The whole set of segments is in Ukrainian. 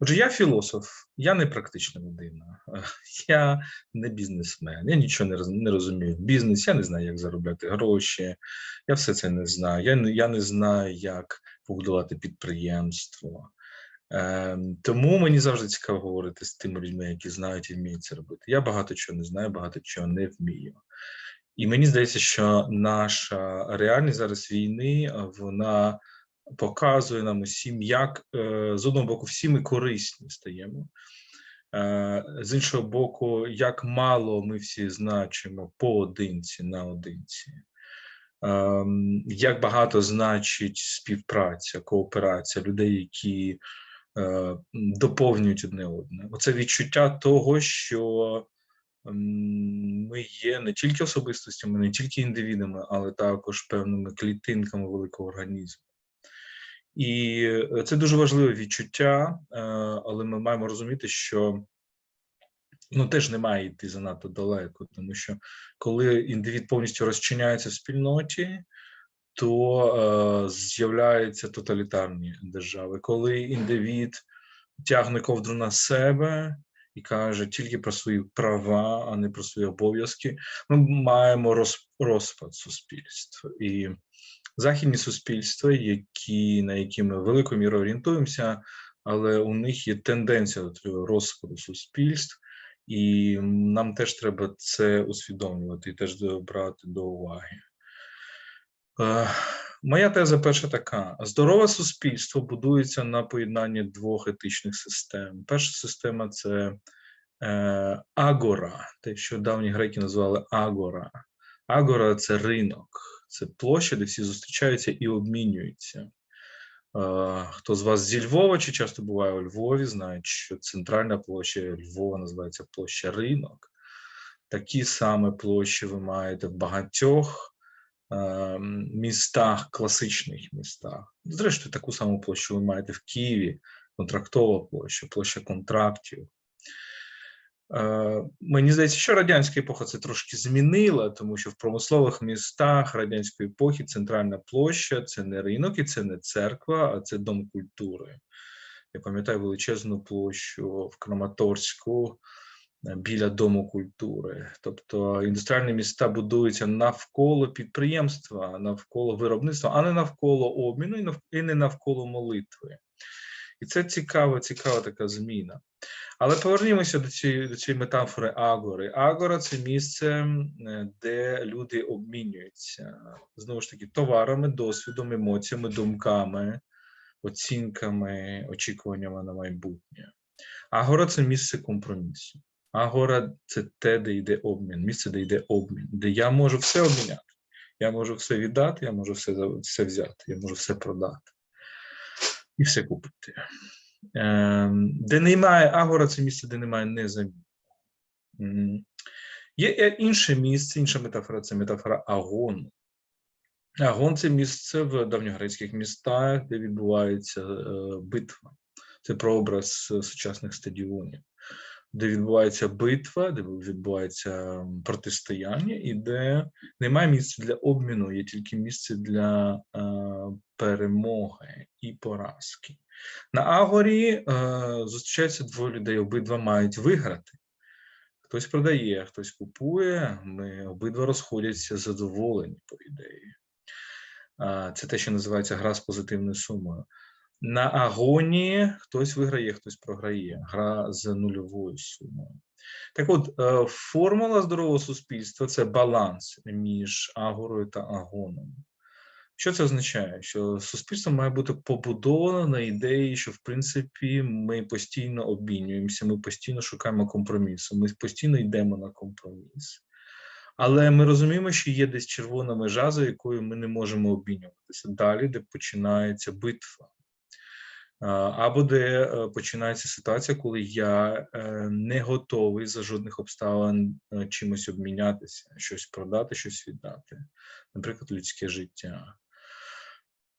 Отже, я філософ, я не практична людина, я не бізнесмен, я нічого не, роз- не розумію в бізнесі, я не знаю, як заробляти гроші, я все це не знаю. Я, я не знаю, як побудувати підприємство. Ем, тому мені завжди цікаво говорити з тими людьми, які знають і вміють це робити. Я багато чого не знаю, багато чого не вмію. І мені здається, що наша реальність зараз війни вона показує нам усім, як е, з одного боку всі ми корисні стаємо. Е, з іншого боку, як мало ми всі значимо поодинці наодинці. Ем, як багато значить співпраця, кооперація людей, які е, доповнюють одне одне. Оце відчуття того, що ми є не тільки особистостями, не тільки індивідами, але також певними клітинками великого організму. І е, це дуже важливе відчуття, е, але ми маємо розуміти, що ну теж не має йти занадто далеко, тому що коли індивід повністю розчиняється в спільноті, то е, з'являються тоталітарні держави. Коли індивід тягне ковдру на себе і каже тільки про свої права, а не про свої обов'язки, ми маємо розпад суспільства. І західні суспільства, які, на які ми великою мірою орієнтуємося, але у них є тенденція до розпаду суспільств, і нам теж треба це усвідомлювати і теж брати до уваги. Е, Моя теза перша така: здорове суспільство будується на поєднанні двох етичних систем. Перша система це е, агора, те, що давні греки називали агора. Агора це ринок, це площа, де всі зустрічаються і обмінюються. Хто з вас зі Львова чи часто буває у Львові, знають, що центральна площа Львова називається площа ринок. Такі саме площі ви маєте в багатьох містах, класичних містах. Зрештою, таку саму площу ви маєте в Києві, контрактова площа, площа контрактів. Е, Мені здається, що радянська епоха це трошки змінила, тому що в промислових містах радянської епохи центральна площа це не ринок і це не церква, а це дом культури. Я пам'ятаю величезну площу в Краматорську е, біля Дому культури. Тобто індустріальні міста будуються навколо підприємства, навколо виробництва, а не навколо обміну і не навколо молитви. І це цікава, цікава така зміна. Але повернімося до цієї, до цієї метафори Агори. Агора це місце, е, де люди обмінюються знову ж таки товарами, досвідом, емоціями, думками, оцінками, очікуваннями на майбутнє. Агора це місце компромісу. Агора це те, де йде обмін, місце, де йде обмін, де я можу все обміняти. Я можу все віддати, я можу все, все взяти, я можу все продати і все купити. Ем, де немає агора, це місце, де немає незаміни. М. Є е, інше місце, інша метафора це метафора агону. Агон це місце в давньогрецьких містах, де відбувається е, битва. Це прообраз е, сучасних стадіонів, де відбувається битва, де відбувається протистояння, і де немає місця для обміну, є тільки місце для перемоги і поразки. На Агорі е, зустрічаються двоє людей, обидва мають виграти. Хтось продає, хтось купує, ми обидва розходяться задоволені, по ідеї. Це те, що називається гра з позитивною сумою. На агонії хтось виграє, хтось програє. Гра з нульовою сумою. Так от, е, формула здорового суспільства це баланс між агорою та агоном. Що це означає? Що суспільство має бути побудовано на ідеї, що в принципі ми постійно обмінюємося, ми постійно шукаємо компромісу, ми постійно йдемо на компроміс. Але ми розуміємо, що є десь червона межа, за якою ми не можемо обмінюватися далі, де починається битва. Або де е, починається ситуація, коли я е, не готовий за жодних обставин е, чимось обмінятися, щось продати, щось віддати, наприклад, людське життя.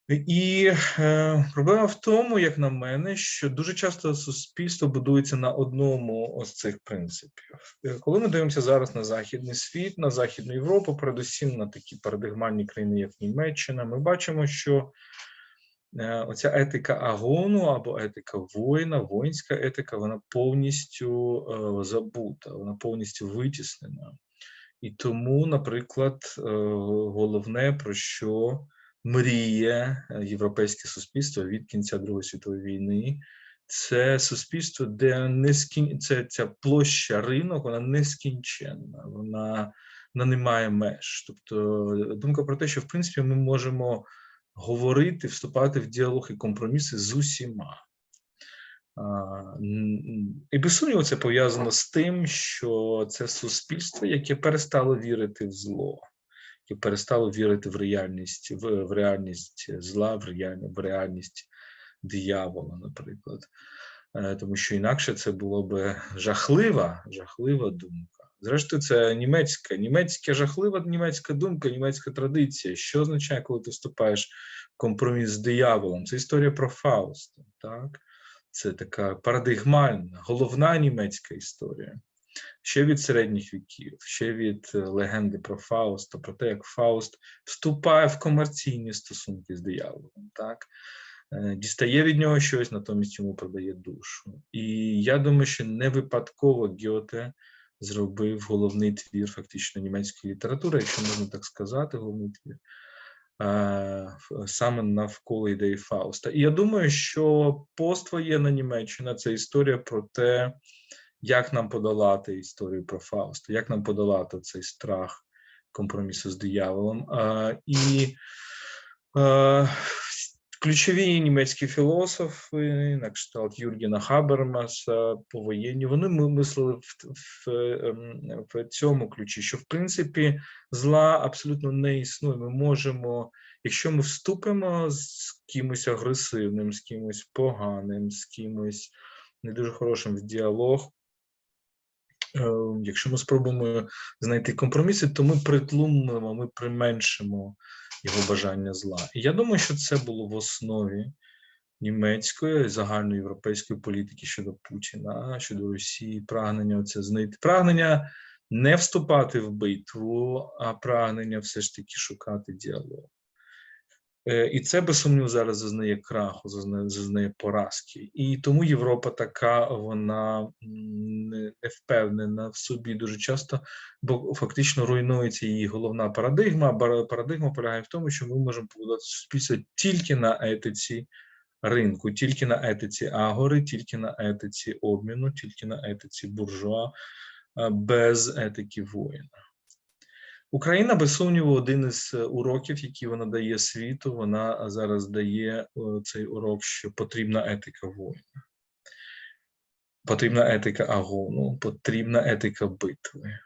І е, проблема в тому, як на мене, що дуже часто суспільство будується на одному з цих принципів. Е, Коли ми дивимося зараз на західний світ, на Західну Європу, передусім на такі парадигмальні країни, як Німеччина, ми бачимо, що е, оця етика агону або етика воїна, воїнська етика, вона повністю е, забута, вона повністю витіснена. І тому, наприклад, е, головне, про що мріє е, європейське суспільство від кінця Другої світової війни, це суспільство, де не скін... це ця площа ринок, вона нескінченна, вона, вона не має меж. Тобто думка про те, що в принципі ми можемо говорити, вступати в діалог і компроміси з усіма. І без сумніву це пов'язано з тим, що це суспільство, яке перестало вірити в зло, яке перестало вірити в реальність, в, в реальність зла, в реальність, в реальність диявола, наприклад. Е, Тому що інакше це було би жахлива, жахлива думка. Зрештою, це німецька, німецька жахлива німецька думка, німецька традиція. Що означає, коли ти вступаєш в компроміс з дияволом? Це історія про Фауста, так? Це така парадигмальна, головна німецька історія. Ще від середніх віків, ще від е, легенди про Фауста, про те, як Фауст вступає в комерційні стосунки з дияволом, так? Е, дістає від нього щось, натомість йому продає душу. І я думаю, що не випадково Гьоте зробив головний твір фактично німецької літератури, якщо можна так сказати, головний твір. е, Саме навколо ідеї Фауста. І я думаю, що поствоєнна Німеччина це історія про те, як нам подолати історію про Фауста, як нам подолати цей страх компромісу з дияволом. І ключові німецькі філософи, на кшталт Юргена Хабермаса, повоєнні, вони ми- мислили в, в, ем, в цьому ключі, що в принципі зла абсолютно не існує. Ми можемо, якщо ми вступимо з кимось агресивним, з кимось поганим, з кимось не дуже хорошим в діалог. Е, Якщо ми спробуємо знайти компроміси, то ми притлумимо, ми применшимо його бажання зла. І я думаю, що це було в основі німецької загальноєвропейської політики щодо Путіна, щодо Росії, прагнення оце знайти прагнення не вступати в битву, а прагнення все ж таки шукати діалог. Е, І це без сумніву зараз зазнає краху, зазнає, зазнає поразки. І тому Європа така, вона не не впевнена в собі дуже часто, бо фактично руйнується її головна парадигма. Парадигма полягає в тому, що ми можемо побудувати суспільство тільки на етиці ринку, тільки на етиці агори, тільки на етиці обміну, тільки на етиці буржуа, без етики воїна. Україна, без сумніву, один із е, уроків, які вона дає світу, вона зараз дає е, цей урок, що потрібна етика воїна, потрібна етика агону, потрібна етика битви.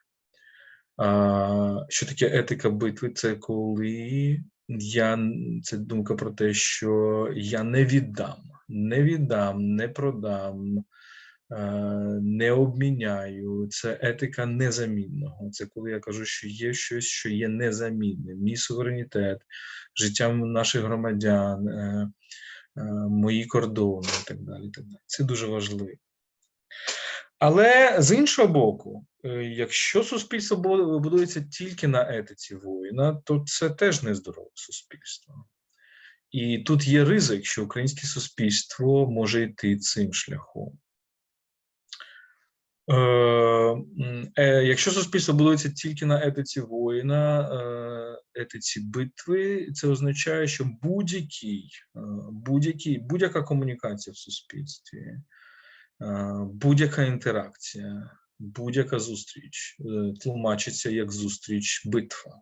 А, що таке етика битви? Це коли я це думка про те, що я не віддам, не віддам, не продам, не обміняю. Це етика незамінного. Це коли я кажу, що є щось, що є незамінним. Мій суверенітет, життя наших громадян, е, е, мої кордони і так далі. так далі. Це дуже важливо. Але з іншого боку, е, якщо суспільство будується тільки на етиці воїна, то це теж нездорове суспільство. І тут є ризик, що українське суспільство може йти цим шляхом. Е, е, якщо суспільство будується тільки на етиці воїна, е, етиці битви, це означає, що будь-який, е, будь-який, будь-яка комунікація в суспільстві, е, будь-яка інтеракція, будь-яка зустріч тлумачиться як зустріч битва.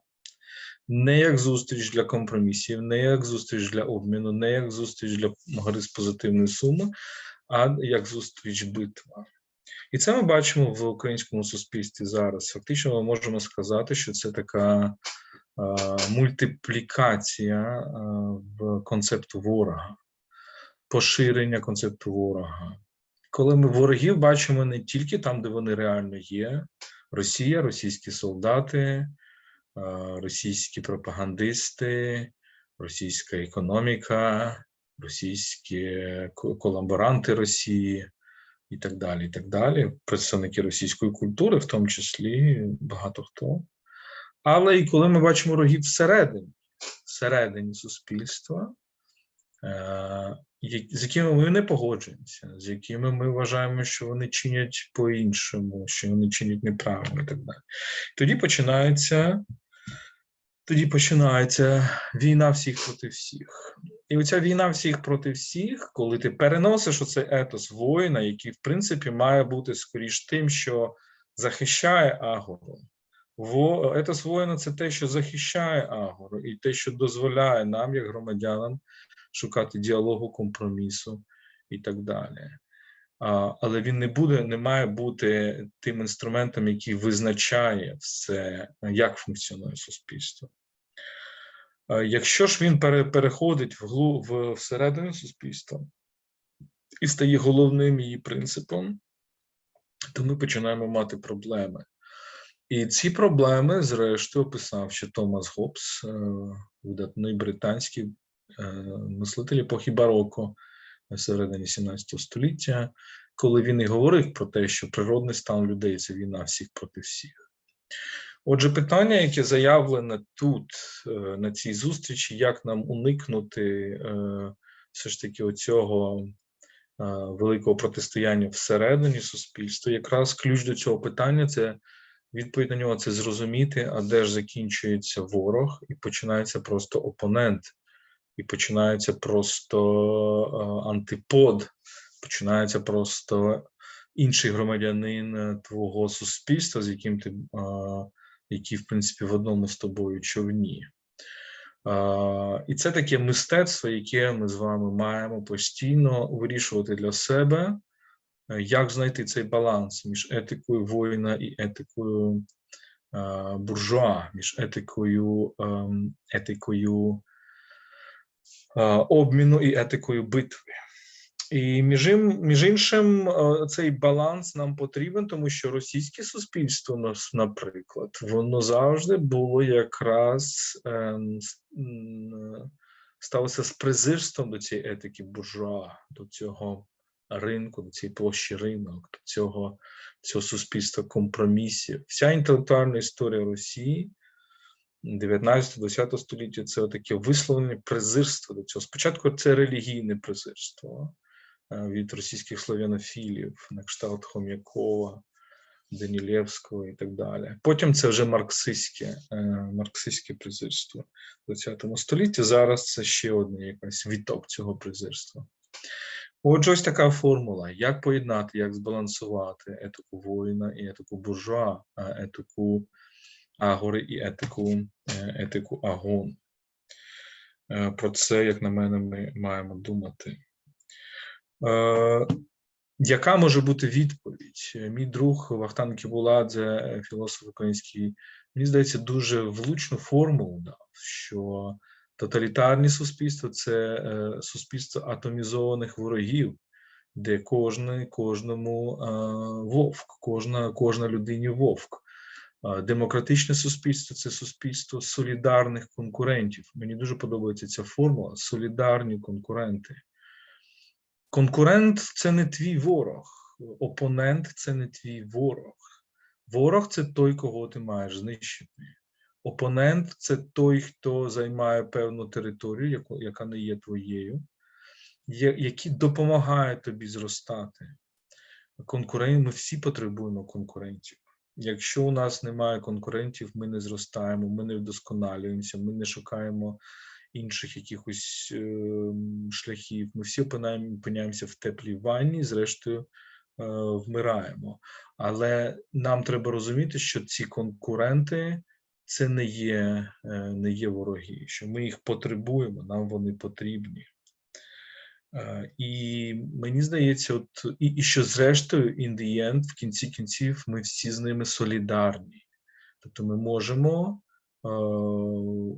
Не як зустріч для компромісів, не як зустріч для обміну, не як зустріч для гри з позитивної суми, а як зустріч битва. І це ми бачимо в українському суспільстві зараз. Фактично, ми можемо сказати, що це така мультиплікація концепту ворога, поширення концепту ворога. Коли ми ворогів бачимо не тільки там, де вони реально є: Росія, російські солдати, російські пропагандисти, російська економіка, російські колаборанти Росії і так далі, і так далі. Представники російської культури, в тому числі багато хто. Але і коли ми бачимо ворогів всередині, всередині суспільства, е, з якими ми не погоджуємося, з якими ми вважаємо, що вони чинять по-іншому, що вони чинять неправильно і так далі. Тоді починається, тоді починається війна всіх проти всіх. І оця війна всіх проти всіх, коли ти переносиш оцей етос воїна, який, в принципі, має бути скоріш тим, що захищає агору. Во, етос воїна це те, що захищає агору, і те, що дозволяє нам, як громадянам, шукати діалогу, компромісу і так далі. Але він не буде, не має бути тим інструментом, який визначає все, як функціонує суспільство. Якщо ж він переходить в, всередину суспільства і стає головним її принципом, то ми починаємо мати проблеми. І ці проблеми, зрештою, описав ще Томас Гоббс, е, видатний британський е, мислитель епохи бароко всередині 17 століття, коли він і говорив про те, що природний стан людей це війна всіх проти всіх. Отже, питання, яке заявлене тут, е, на цій зустрічі, як нам уникнути е, все ж таки оцього е, великого протистояння всередині суспільства, якраз ключ до цього питання це відповідь на нього це зрозуміти, а де ж закінчується ворог, і починається просто опонент, і починається просто антипод, починається просто інший громадянин твого суспільства, з яким ти. Е, які, в принципі, в одному з тобою човні. І це таке мистецтво, яке ми з вами маємо постійно вирішувати для себе, е, як знайти цей баланс між етикою воїна і етикою а, буржуа, між етикою, ем, етикою а, обміну і етикою битви. І між, між іншим, е, цей баланс нам потрібен, тому що російське суспільство, нас, наприклад, воно завжди було якраз е, сталося з презирством до цієї етики буржуа, до цього ринку, до цієї площі ринок, до цього, цього суспільства компромісів. Вся інтелектуальна історія Росії 19-20 століття це таке висловлене презирство до цього. Спочатку це релігійне презирство від російських славянофілів, на кшталт Хом'якова, Данілєвського і так далі. Потім це вже марксистське, е, марксистське презирство в 20 столітті. Зараз це ще одне якась відток цього презирства. Отже, ось така формула: як поєднати, як збалансувати етику воїна і етику буржуа, етику агори і етику, е, етику агон. Е, Про це, як на мене, ми маємо думати. Е, Яка може бути відповідь? Мій друг Вахтан Кібуладзе, філософ український, мені здається, дуже влучну формулу дав, що тоталітарні суспільства це е, суспільство атомізованих ворогів, де кожний кожному е, вовк, кожна, кожна людині вовк. Демократичне суспільство це суспільство солідарних конкурентів. Мені дуже подобається ця формула солідарні конкуренти. Конкурент це не твій ворог, опонент це не твій ворог. Ворог це той, кого ти маєш знищити. Опонент це той, хто займає певну територію, яка не є твоєю, які допомагають тобі зростати. Конкурент, ми всі потребуємо конкурентів. Якщо у нас немає конкурентів, ми не зростаємо, ми не вдосконалюємося, ми не шукаємо інших якихось е, шляхів. Ми всі опиняємося в теплій ванні, зрештою е, вмираємо. Але нам треба розуміти, що ці конкуренти це не є, е, не є вороги, що ми їх потребуємо, нам вони потрібні. Е, І мені здається, от і, і що зрештою, in the end, в кінці кінців, ми всі з ними солідарні. Тобто ми можемо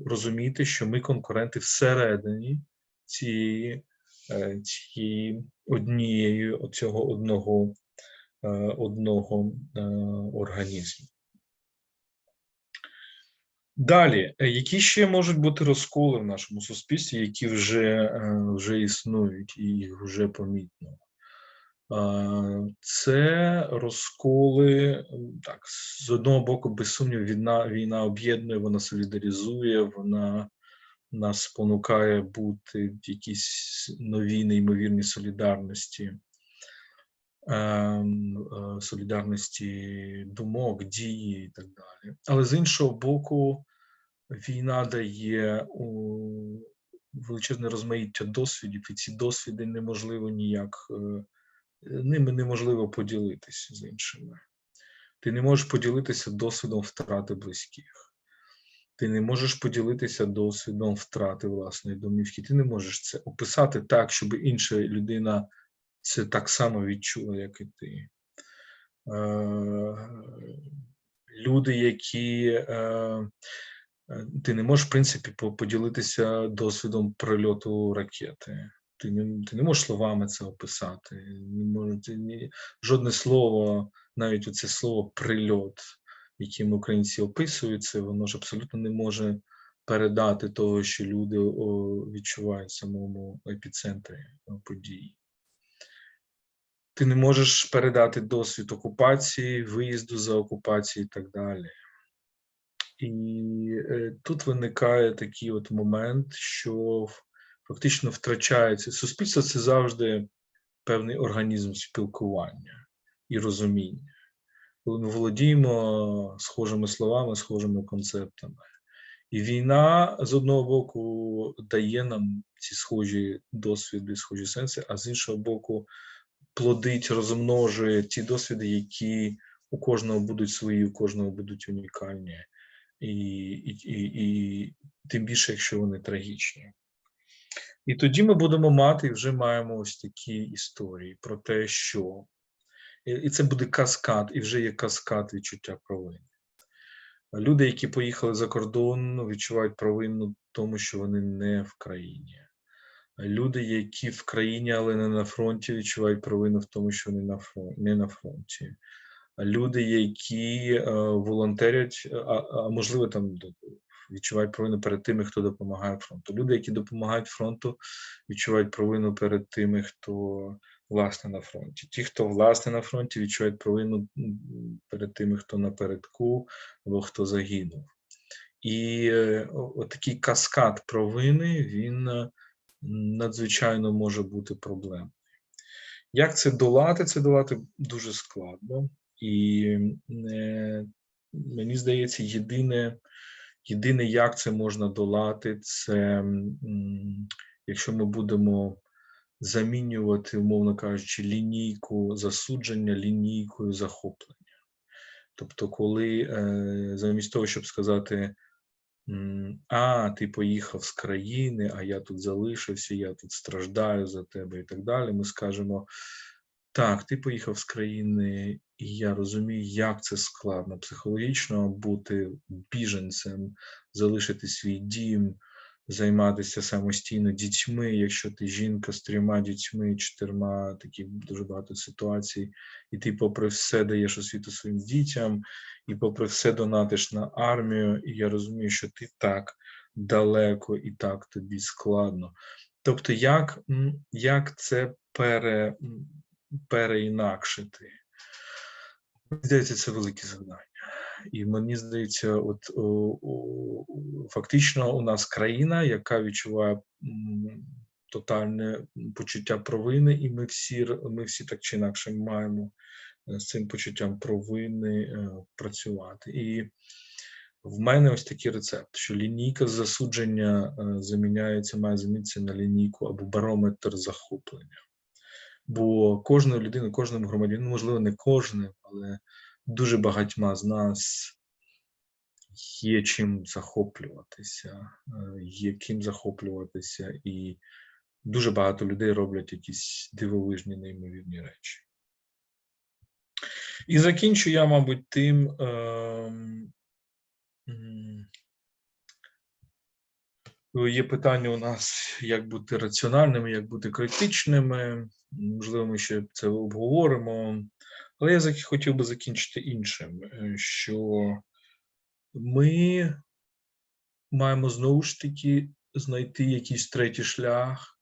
розуміти, що ми конкуренти всередині цієї, е, цієї однієї цього одного, е, одного е, організму. Далі, е, які ще можуть бути розколи в нашому суспільстві, які вже, е, вже існують і їх вже помітно? Е, Це розколи, так, з одного боку, без сумніву, війна, війна об'єднує, вона солідаризує, вона нас спонукає бути в якійсь новій неймовірній солідарності, ем, е, солідарності думок, дії і так далі. Але з іншого боку, війна дає величезне розмаїття досвідів, і ці досвіди неможливо ніяк, е, ними неможливо поділитися з іншими. Ти не можеш поділитися досвідом втрати близьких. Ти не можеш поділитися досвідом втрати власної домівки. Ти не можеш це описати так, щоб інша людина це так само відчула, як і ти. Е, Люди, які е, е, ти не можеш, в принципі, поділитися досвідом прильоту ракети. Ти не, ти не можеш словами це описати. Не може, ти, ні, жодне слово, навіть оце слово прильот, яким українці описують це, воно ж абсолютно не може передати того, що люди відчувають в самому епіцентрі о, подій. Ти не можеш передати досвід окупації, виїзду за окупації і так далі. І е, тут виникає такий от момент, що фактично втрачається суспільство це завжди певний організм спілкування і розуміння. Коли ми володіємо схожими словами, схожими концептами. І війна з одного боку дає нам ці схожі досвіди, схожі сенси, а з іншого боку, плодить, розмножує ті досвіди, які у кожного будуть свої, у кожного будуть унікальні, і, і, і, і тим більше, якщо вони трагічні. І тоді ми будемо мати і вже маємо ось такі історії про те, що і це буде каскад, і вже є каскад відчуття провини. Люди, які поїхали за кордон, відчувають провину тому, що вони не в країні. Люди, які в країні, але не на фронті, відчувають провину в тому, що вони не на фронті. Люди, які е, волонтерять, а, а можливо, там відчувають провину перед тими, хто допомагає фронту. Люди, які допомагають фронту, відчувають провину перед тими, хто власне на фронті. Ті, хто власне на фронті, відчувають провину перед тими, хто напередку або хто загинув. І е, отакий каскад провини він е, надзвичайно може бути проблемою. Як це долати? Це долати дуже складно. І е, мені здається, єдине, єдине, як це можна долати, це якщо ми будемо замінювати, умовно кажучи, лінійку засудження лінійкою захоплення. Тобто, коли е, замість того, щоб сказати, а, ти поїхав з країни, а я тут залишився, я тут страждаю за тебе і так далі, ми скажемо, так, ти поїхав з країни, і я розумію, як це складно психологічно бути біженцем, залишити свій дім, займатися самостійно дітьми, якщо ти жінка з трьома дітьми, чотирма, такі дуже багато ситуацій, і ти, попри все, даєш освіту своїм дітям, і попри все донатиш на армію, і я розумію, що ти так далеко і так тобі складно. Тобто, як, як це пере, переінакшити? Мені здається, це велике завдання. І мені здається, от о, фактично у нас країна, яка відчуває тотальне почуття провини, і ми всі, ми всі так чи інакше маємо е, з цим почуттям провини е, працювати. І в мене ось такий рецепт, що лінійка засудження е, заміняється, має замінитися на лінійку або барометр захоплення. Бо кожної людини, кожному громадянину, можливо, не кожним, але дуже багатьма з нас є чим захоплюватися, е, є ким захоплюватися, і дуже багато людей роблять якісь дивовижні, неймовірні речі. І закінчу я, мабуть, тим. ем, Є питання у нас, як бути раціональними, як бути критичними. Можливо, ми ще це обговоримо. Але я хотів би закінчити іншим, е, що ми маємо знову ж таки знайти якийсь третій шлях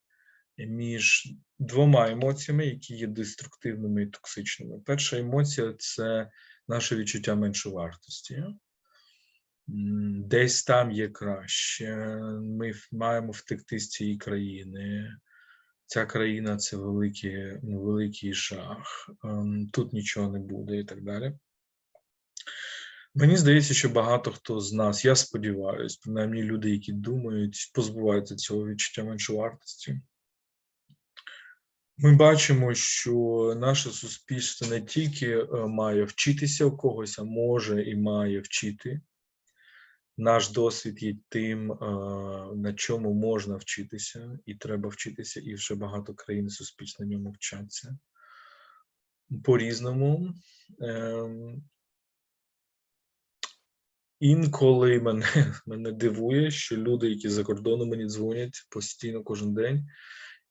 між двома емоціями, які є деструктивними і токсичними. Перша емоція це наше відчуття меншовартості. десь там є краще. Ми маємо втекти з цієї країни. Ця країна це великий, ну, великий жах. ем, Тут нічого не буде і так далі. Мені здається, що багато хто з нас, я сподіваюся, принаймні люди, які думають, позбуваються цього відчуття меншовартості. Ми бачимо, що наше суспільство не тільки е, має вчитися у когось, а може і має вчити. Наш досвід є тим, е, на чому можна вчитися, і треба вчитися, і вже багато країн на ньому вчаться по-різному. Ем, Інколи мене, мене дивує, що люди, які за кордоном мені дзвонять постійно кожен день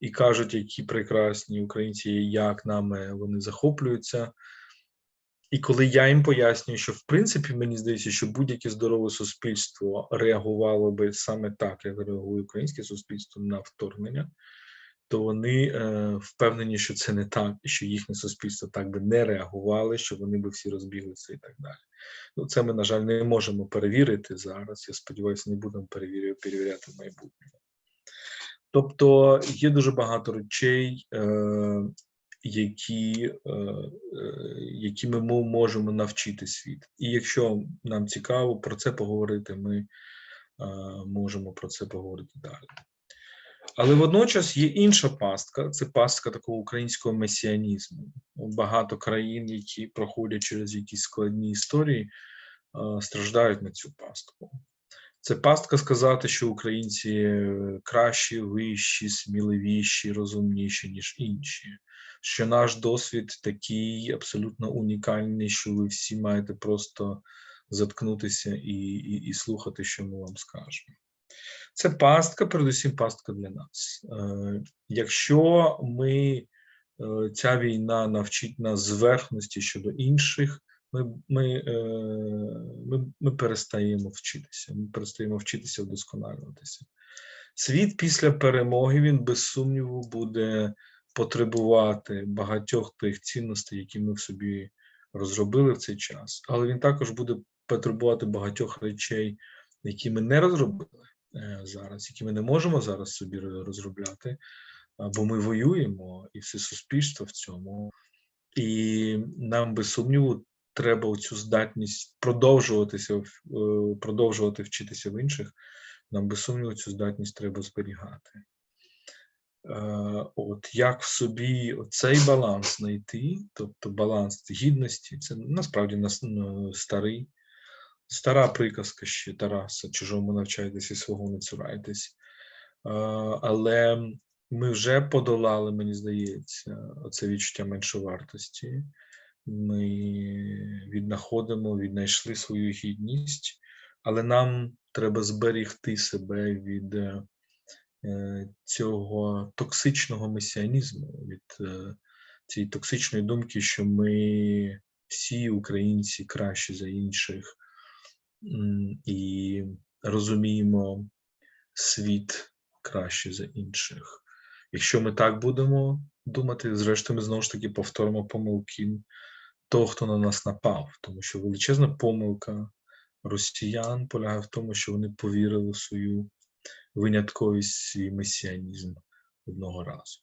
і кажуть, які прекрасні українці, як нами вони захоплюються. І коли я їм пояснюю, що в принципі мені здається, що будь-яке здорове суспільство реагувало би саме так, як реагує українське суспільство на вторгнення, то вони е, впевнені, що це не так, і що їхнє суспільство так би не реагували, що вони би всі розбіглися і так далі. Ну, це ми, на жаль, не можемо перевірити зараз. Я сподіваюся, не будемо перевірю- перевіряти в майбутньому. Тобто є дуже багато речей, е, які, е, е, які ми можемо навчити світ. І якщо нам цікаво про це поговорити, ми е, можемо про це поговорити далі. Але водночас є інша пастка це пастка такого українського месіанізму. Багато країн, які проходять через якісь складні історії, страждають на цю пастку. Це пастка сказати, що українці кращі, вищі, сміливіші, розумніші, ніж інші. Що наш досвід такий абсолютно унікальний, що ви всі маєте просто заткнутися і, і, і слухати, що ми вам скажемо. Це пастка, передусім пастка для нас. Е, якщо ми, е, ця війна навчить нас зверхності щодо інших, ми, ми, е, ми, ми перестаємо вчитися. Ми перестаємо вчитися вдосконалюватися. Світ після перемоги він без сумніву буде потребувати багатьох тих цінностей, які ми в собі розробили в цей час, але він також буде потребувати багатьох речей, які ми не розробили е, зараз, які ми не можемо зараз собі розробляти, бо ми воюємо, і все суспільство в цьому. І нам без сумніву треба оцю здатність продовжуватися, е, продовжувати вчитися в інших. Нам без сумніву цю здатність треба зберігати. Е, От як в собі цей баланс знайти, тобто баланс гідності, це насправді нас ну, старий, стара приказка ще Тараса, чужому навчайтесь і свого не цурайтесь. Е, Але ми вже подолали, мені здається, оце відчуття меншовартості. Ми віднаходимо, віднайшли свою гідність, але нам треба зберігти себе від е, цього токсичного месіанізму, від е, цієї токсичної думки, що ми всі українці кращі за інших, і розуміємо світ краще за інших. Якщо ми так будемо думати, зрештою, ми знову ж таки повторимо помилки того, хто на нас напав, тому що величезна помилка росіян полягає в тому, що вони повірили в свою винятковість, і месіанізм одного разу.